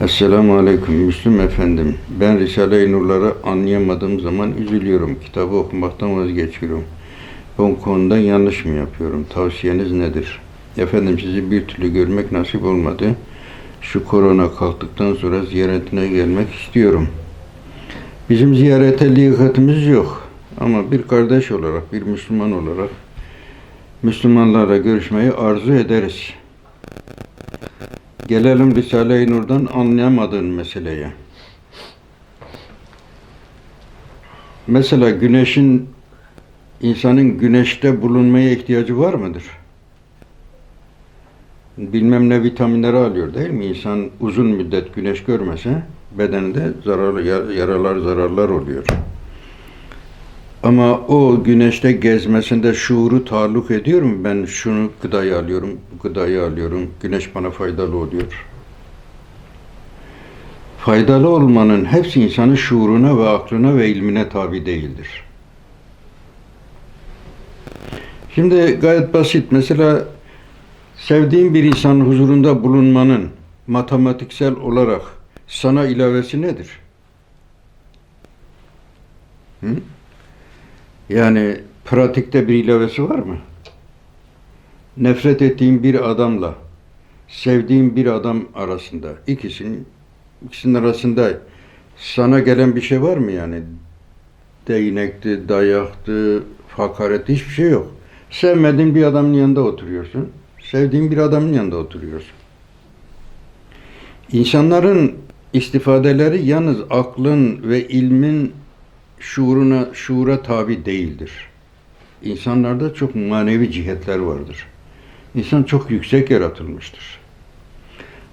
Esselamu Aleyküm Müslüm efendim. Ben Risale-i Nurları anlayamadığım zaman üzülüyorum. Kitabı okumaktan vazgeçiyorum. Bu konuda yanlış mı yapıyorum? Tavsiyeniz nedir? Efendim sizi bir türlü görmek nasip olmadı. Şu korona kalktıktan sonra ziyaretine gelmek istiyorum. Bizim ziyarete liyakatimiz yok. Ama bir kardeş olarak, bir Müslüman olarak Müslümanlarla görüşmeyi arzu ederiz. Gelelim Risale-i Nur'dan anlayamadığın meseleye. Mesela güneşin, insanın güneşte bulunmaya ihtiyacı var mıdır? Bilmem ne vitaminleri alıyor değil mi? İnsan uzun müddet güneş görmese bedeninde zararlı, yaralar, zararlar oluyor. Ama o güneşte gezmesinde şuuru taalluk ediyor mu? Ben şunu gıdayı alıyorum, gıdayı alıyorum. Güneş bana faydalı oluyor. Faydalı olmanın hepsi insanın şuuruna ve aklına ve ilmine tabi değildir. Şimdi gayet basit. Mesela sevdiğin bir insanın huzurunda bulunmanın matematiksel olarak sana ilavesi nedir? Hı? Yani pratikte bir ilavesi var mı? Nefret ettiğin bir adamla sevdiğin bir adam arasında ikisinin ikisinin arasında sana gelen bir şey var mı yani? Değnekti, dayaktı, hakaret hiçbir şey yok. Sevmediğin bir adamın yanında oturuyorsun. Sevdiğin bir adamın yanında oturuyorsun. İnsanların istifadeleri yalnız aklın ve ilmin şuuruna, şuura tabi değildir. İnsanlarda çok manevi cihetler vardır. İnsan çok yüksek yaratılmıştır.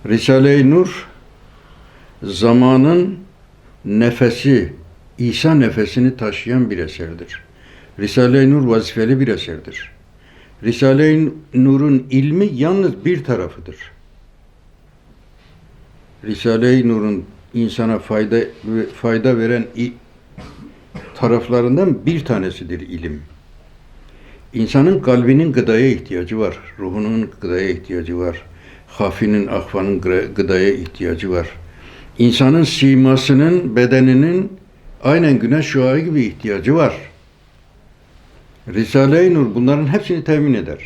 Risale-i Nur, zamanın nefesi, İsa nefesini taşıyan bir eserdir. Risale-i Nur vazifeli bir eserdir. Risale-i Nur'un ilmi yalnız bir tarafıdır. Risale-i Nur'un insana fayda fayda veren taraflarından bir tanesidir ilim. İnsanın kalbinin gıdaya ihtiyacı var. Ruhunun gıdaya ihtiyacı var. Hafinin, ahvanın gıdaya ihtiyacı var. İnsanın simasının, bedeninin aynen güneş şuayı gibi ihtiyacı var. Risale-i Nur bunların hepsini temin eder.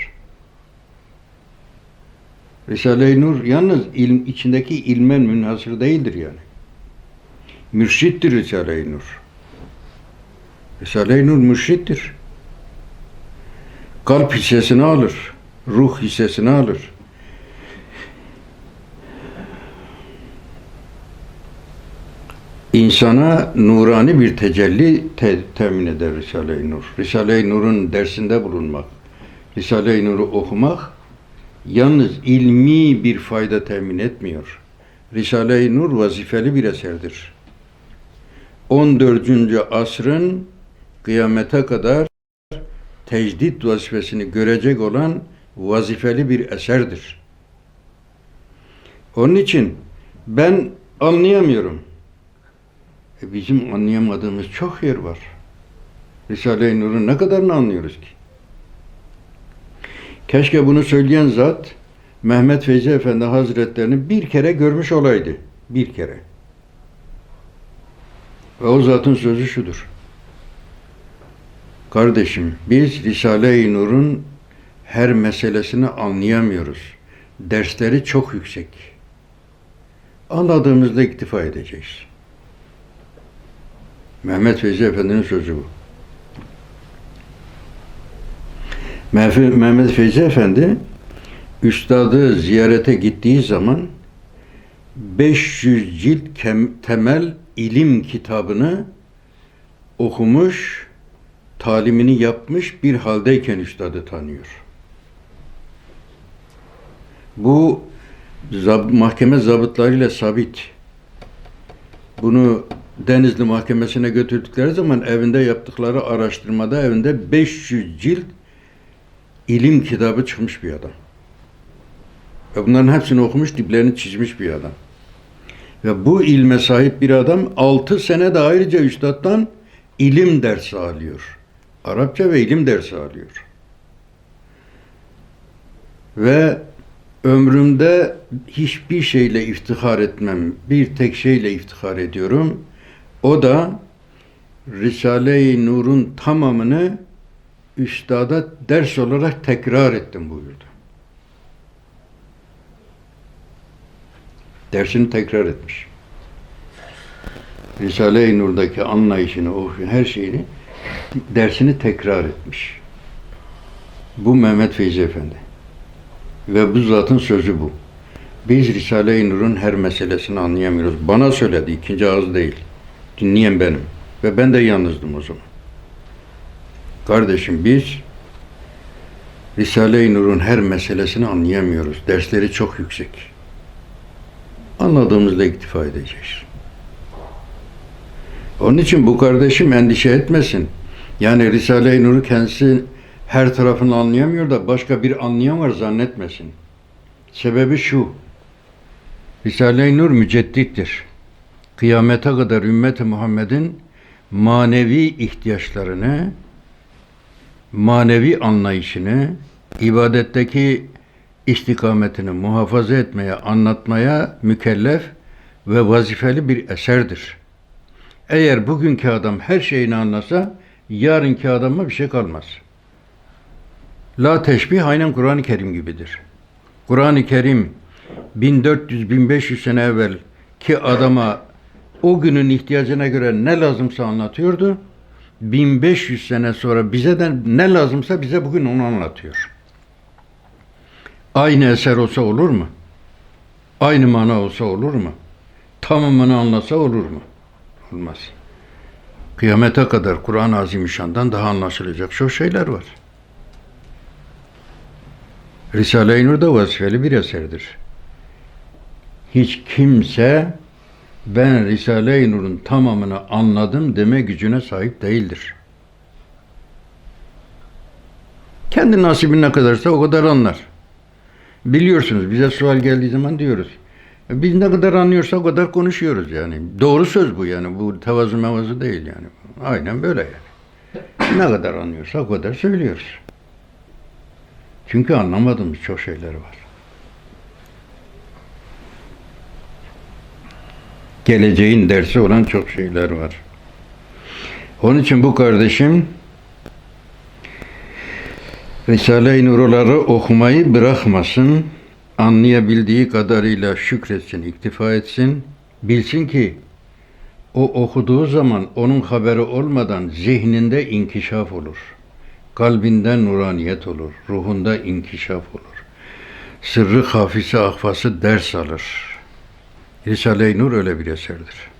Risale-i Nur yalnız ilm, içindeki ilmen münhasır değildir yani. Mürşittir Risale-i Nur. Risale-i Nur mürşittir. Kalp hissesini alır. Ruh hissesini alır. İnsana nurani bir tecelli te temin eder Risale-i Nur. Risale-i Nur'un dersinde bulunmak, Risale-i Nur'u okumak yalnız ilmi bir fayda temin etmiyor. Risale-i Nur vazifeli bir eserdir. 14. asrın kıyamete kadar tecdit vazifesini görecek olan vazifeli bir eserdir. Onun için ben anlayamıyorum. E bizim anlayamadığımız çok yer var. Risale-i Nur'un ne kadarını anlıyoruz ki? Keşke bunu söyleyen zat Mehmet Feyzi Efendi Hazretlerini bir kere görmüş olaydı. Bir kere. Ve o zatın sözü şudur. Kardeşim biz Risale-i Nur'un her meselesini anlayamıyoruz. Dersleri çok yüksek. Anladığımızda iktifa edeceğiz. Mehmet Feyzi Efendi'nin sözü bu. Mehmet Feyzi Efendi üstadı ziyarete gittiği zaman 500 cilt temel ilim kitabını okumuş, talimini yapmış bir haldeyken üstadı tanıyor. Bu zab mahkeme zabıtlarıyla sabit. Bunu Denizli Mahkemesi'ne götürdükleri zaman evinde yaptıkları araştırmada evinde 500 cilt ilim kitabı çıkmış bir adam. Ve bunların hepsini okumuş, diplerini çizmiş bir adam. Ve bu ilme sahip bir adam 6 sene de ayrıca üstadtan ilim dersi alıyor. Arapça ve ilim dersi alıyor. Ve Ömrümde hiçbir şeyle iftihar etmem. Bir tek şeyle iftihar ediyorum. O da Risale-i Nur'un tamamını üstada ders olarak tekrar ettim buyurdu. Dersini tekrar etmiş. Risale-i Nur'daki anlayışını, o her şeyini dersini tekrar etmiş. Bu Mehmet Feyzi Efendi. Ve bu zatın sözü bu. Biz Risale-i Nur'un her meselesini anlayamıyoruz. Bana söyledi, ikinci ağız değil. Dinleyen benim. Ve ben de yalnızdım o zaman. Kardeşim biz Risale-i Nur'un her meselesini anlayamıyoruz. Dersleri çok yüksek. Anladığımızda iktifa edeceğiz. Onun için bu kardeşim endişe etmesin. Yani Risale-i Nur'u kendisi her tarafını anlayamıyor da başka bir anlayan var zannetmesin. Sebebi şu. Risale-i Nur müceddittir. Kıyamete kadar ümmeti Muhammed'in manevi ihtiyaçlarını, manevi anlayışını, ibadetteki istikametini muhafaza etmeye, anlatmaya mükellef ve vazifeli bir eserdir. Eğer bugünkü adam her şeyini anlasa, yarınki adama bir şey kalmaz. La teşbih aynen Kur'an-ı Kerim gibidir. Kur'an-ı Kerim 1400-1500 sene evvel ki adama o günün ihtiyacına göre ne lazımsa anlatıyordu. 1500 sene sonra bize de ne lazımsa bize bugün onu anlatıyor. Aynı eser olsa olur mu? Aynı mana olsa olur mu? Tamamını anlasa olur mu? Olmaz. Kıyamete kadar Kur'an-ı Azimüşşan'dan daha anlaşılacak çok şeyler var. Risale-i Nur da vazifeli bir eserdir. Hiç kimse ben Risale-i Nur'un tamamını anladım deme gücüne sahip değildir. Kendi nasibi ne kadarsa o kadar anlar. Biliyorsunuz bize sual geldiği zaman diyoruz. "E, Biz ne kadar anlıyorsak o kadar konuşuyoruz yani. Doğru söz bu yani. Bu tevazu mevazu değil yani. Aynen böyle yani. Ne kadar anlıyorsak o kadar söylüyoruz. Çünkü anlamadığımız çok şeyler var. Geleceğin dersi olan çok şeyler var. Onun için bu kardeşim Risale-i Nur'ları okumayı bırakmasın, anlayabildiği kadarıyla şükretsin, iktifa etsin, bilsin ki o okuduğu zaman onun haberi olmadan zihninde inkişaf olur. Kalbinden nuraniyet olur, ruhunda inkişaf olur. Sırrı hafisi ahfası ders alır. Risale-i Nur öyle bir eserdir.